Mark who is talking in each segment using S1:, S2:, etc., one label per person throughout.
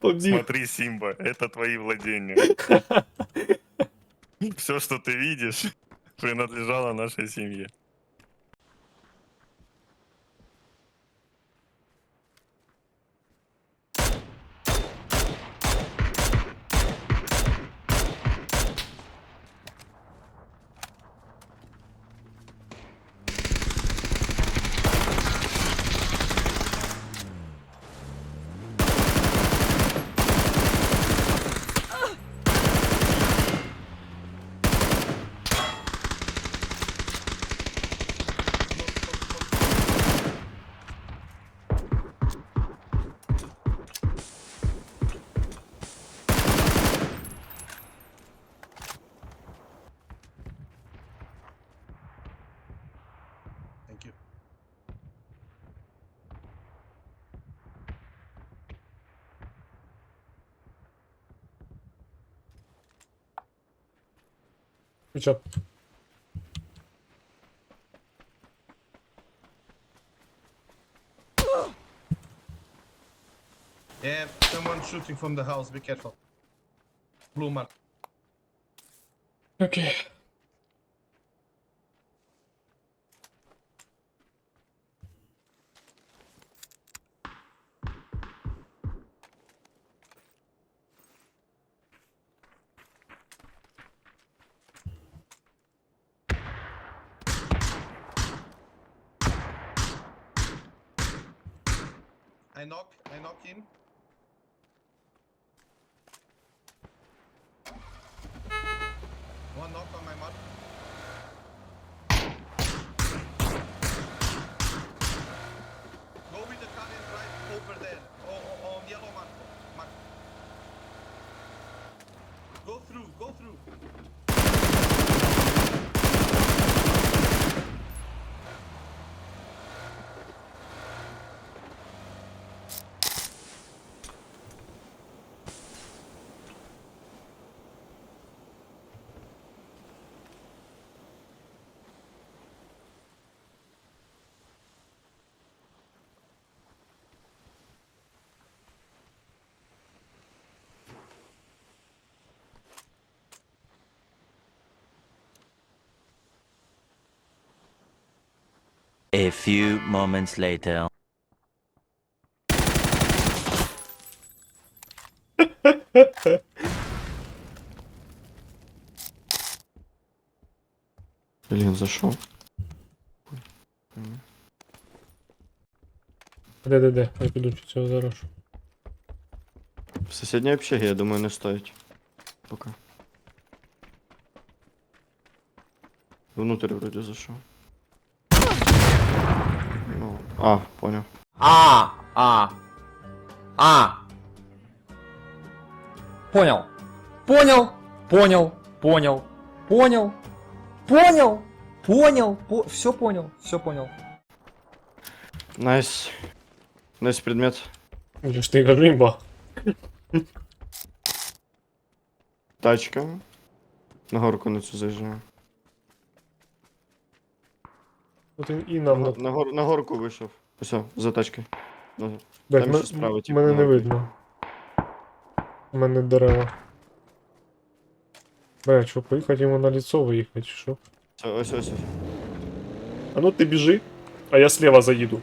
S1: Смотри, Симба, это твои владения. Все, что ты видишь, принадлежало нашей семье.
S2: Good job.
S3: Yeah, someone shooting from the house, be careful. Blue mark. Okay. Knock. I knock him. One knock on my mark.
S4: A few moments later.
S5: Блін, зайшов.
S2: Де, де, де? Я піду цього зарошу.
S5: В сусідній общагі, я думаю, не стоїть. Пока. Внутрь вроде зайшов. А, понял.
S6: А, а, а. Понял. Понял. Понял. Понял. Понял. Понял. Понял. По... Все понял. Все понял.
S5: Найс. Найс предмет.
S2: Я ж ти кажу імба.
S5: Тачка. На горку на цю заїжджаю.
S2: От він і нам
S5: На,
S2: на...
S5: гор, на горку вийшов. Все, за тачкою. На-
S2: Блядь,
S5: там ще справа, типу,
S2: мене не
S5: на-
S2: видно. У мене дерева. Бля, що, поїхати йому на лицо виїхати, чи що?
S5: Все, ось ось ось.
S2: А ну ти біжи, а я слева заїду.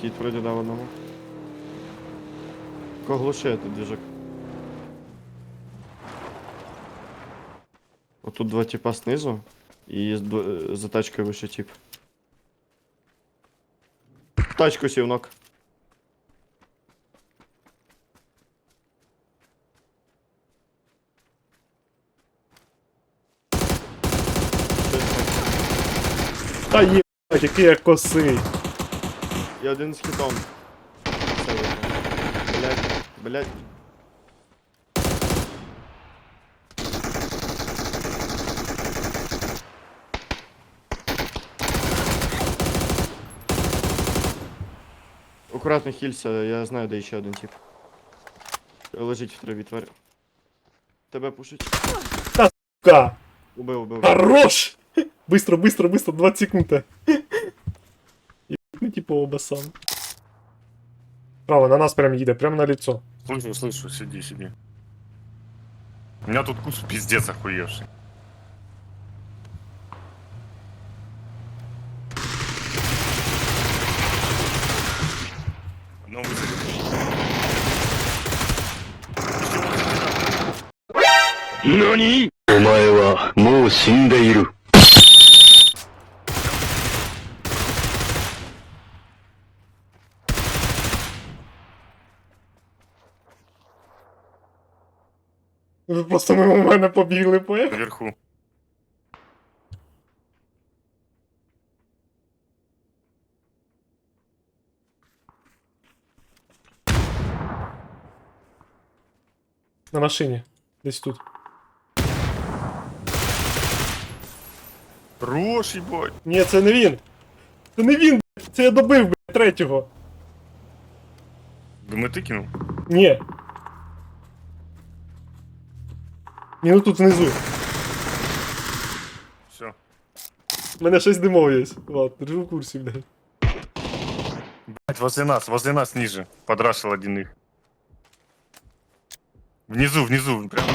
S5: Кіт вроді дав одному. Кого глушає тут двіжок? Отут два типа снизу, і з дво- за тачкою вище тип. В Тачку сів нок.
S2: Та є, який я косий.
S5: І один з хітом. Все вийшло. Блять, блять. Аккуратно хілься, я знаю, де ще один тип. Лежить в траві, тварь. Тебе пушить.
S2: Ка!
S5: Убив, убив.
S2: Хорош! Быстро, быстро, быстро, 20 секунд. Ну, типа оба сам. Справа, на нас прям їде, прямо на лицо.
S1: Слышу, слышу, сиди, сиди. У меня тут кус пиздец охуевший.
S7: 何お前はもう死んでいる。
S2: Ви просто мимо мене побігли, поїхали.
S1: Наверху.
S2: На машині. Десь тут.
S1: Рожь, ебать.
S2: Ні, це не він. Це не він, блядь. Це я добив, блядь, третього.
S1: Думаю, ты кинул?
S2: Ні. Ні, ну тут внизу.
S1: Все.
S2: У мене щось димов є. Ладно, держу в курсі, блядь.
S1: Блять, возле нас, возле нас ниже. Подрашил один их. Внизу, внизу, прям.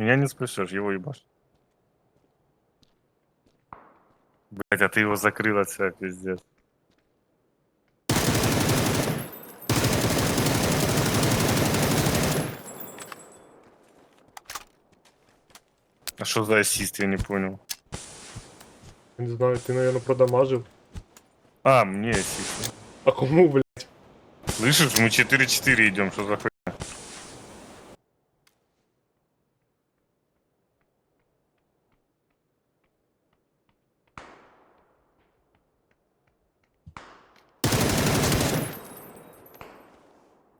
S1: Меня не спрашиваешь, его ебашь. Блять, а ты его закрыл от себя, пиздец. А что за ассист, я не понял.
S2: Не знаю, ти, наверное, продамажив.
S1: А, мне ассист.
S2: А кому, блядь?
S1: Слышишь, мы 4-4 идем, что за хуйня?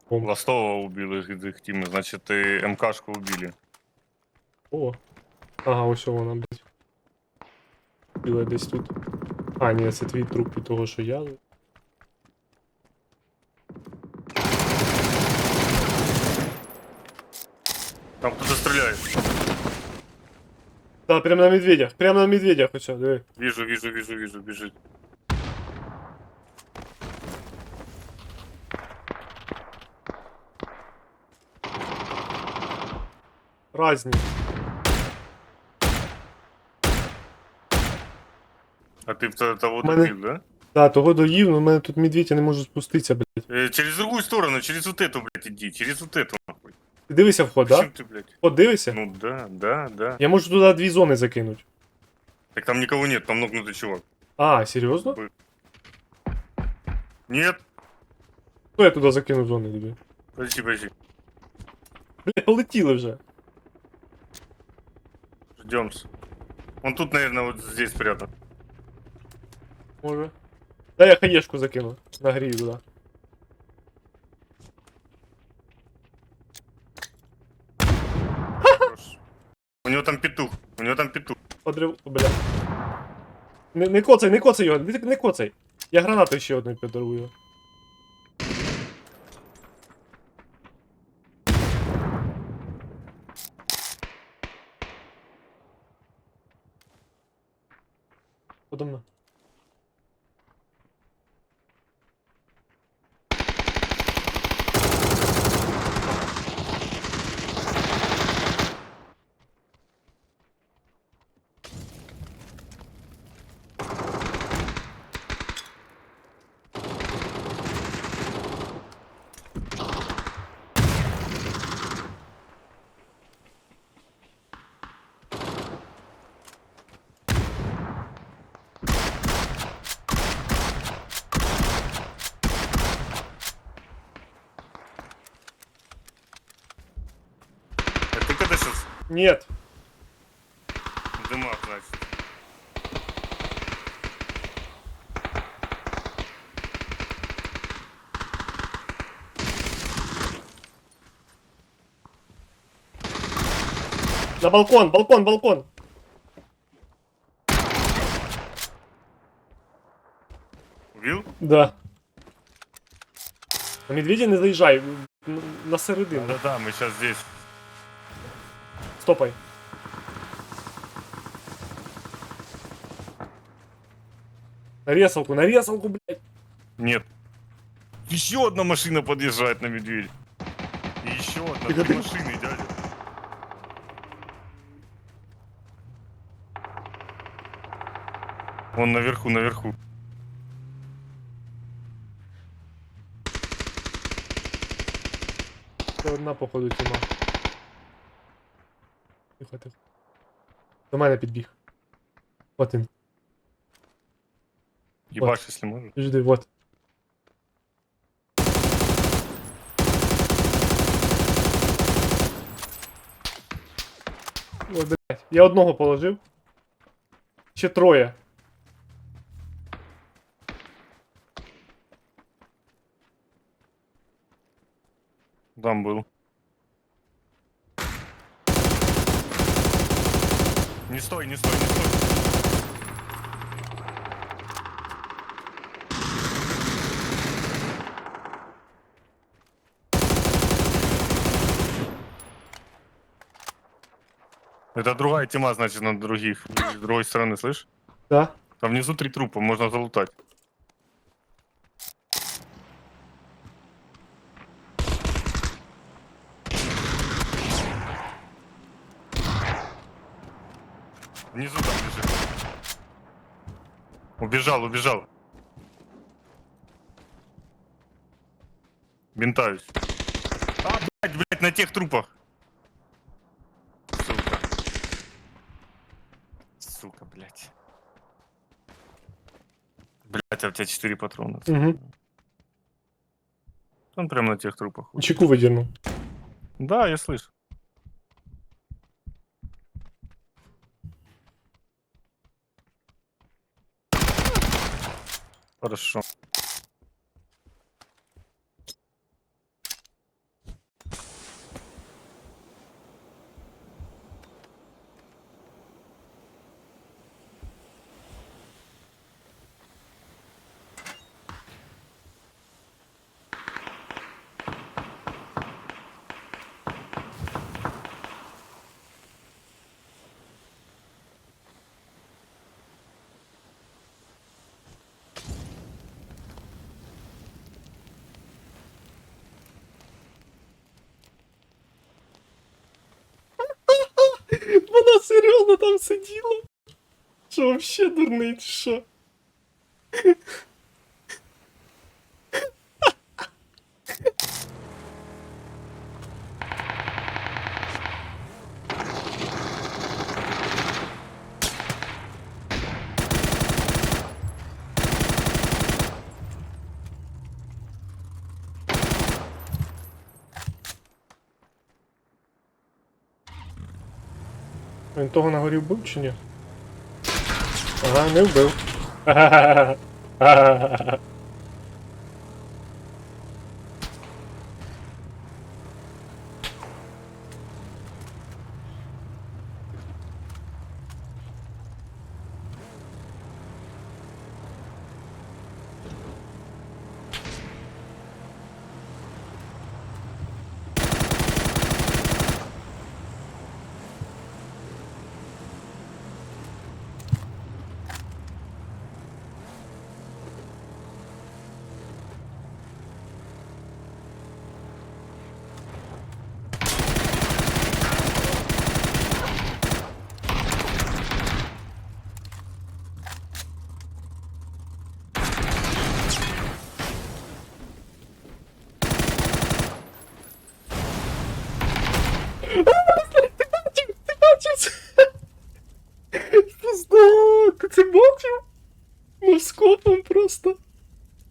S1: Ластова убил из из их тима, значит и МКшку убили.
S2: О. Ага, ось вона, блядь. Біла десь тут. А, ні, це твій труп від того, що я.
S1: Там кто-то стреляет.
S2: Да, прямо на медведях, прямо на медведях, ось, диви.
S1: Вижу, вижу, вижу, вижу, бежит.
S2: Разні.
S1: А ты в того
S2: Мене-
S1: добил, да?
S2: Да, того доїв, но в мене тут медведь, я не можу спуститися, блядь.
S1: Э, через другую сторону, через вот эту, блядь, иди, через вот эту, нахуй.
S2: Ти дивися вход, да?
S1: Зачем ты, блядь?
S2: Вход дивися?
S1: Ну да, да, да.
S2: Я можу туди дві зони закинути.
S1: Так там никого нет, там нокнутый чувак.
S2: А, серйозно?
S1: Нет?
S2: Хто я туди закину зони тобі?
S1: Подожди, подожди.
S2: Блядь, полетіли вже.
S1: Ждем. Он тут, наверное, вот здесь спрятан.
S2: Може. Да я хаєшку закину. Нагрію туди.
S1: Хорош. У него там петух. У него там петух.
S2: Подрив. Бля. Не, не коцай, не коцай його, не, не коцай. Я гранату ще одну подарую. Подо
S1: А когда сейчас
S2: Нет.
S1: в дымах, значит?
S2: На балкон, балкон, балкон.
S1: Убил?
S2: Да. На медведя не заїжджай. н- На середину.
S1: Да-да, мы сейчас здесь.
S2: Стопай. На ресалку, на ресалку, блядь.
S1: Нет. Еще одна машина подъезжает на медведь. И еще одна. Три
S2: тихо.
S1: машины, дядя. Вон наверху, наверху.
S2: Це одна, походу, тіма. Тихо, тихо. До мене підбіг. От він.
S1: Ебашь, если можешь.
S2: Жди, вот. Ой, блядь. Я одного положив. Ще троє.
S1: Там был. Не стой, не стой, не стой. Это другая тема, значит, на других. С другой стороны, слышь?
S2: Да?
S1: Там внизу три трупа, можно залутать. Внизу там лежит. Убежал, убежал. Бинтаюсь. А, блядь, блядь, на тех трупах. Сука. Сука, блядь. Блядь, а у тебя 4 патрона.
S2: Угу.
S1: Он прям на тех трупах.
S2: Чеку видернув.
S1: Да, я слышу. Хорошо.
S2: Вона серйозно там сиділа. Що вообще дурний, чи що? Він того на горі вбив чи ні? Ага, не вбив. Пизда,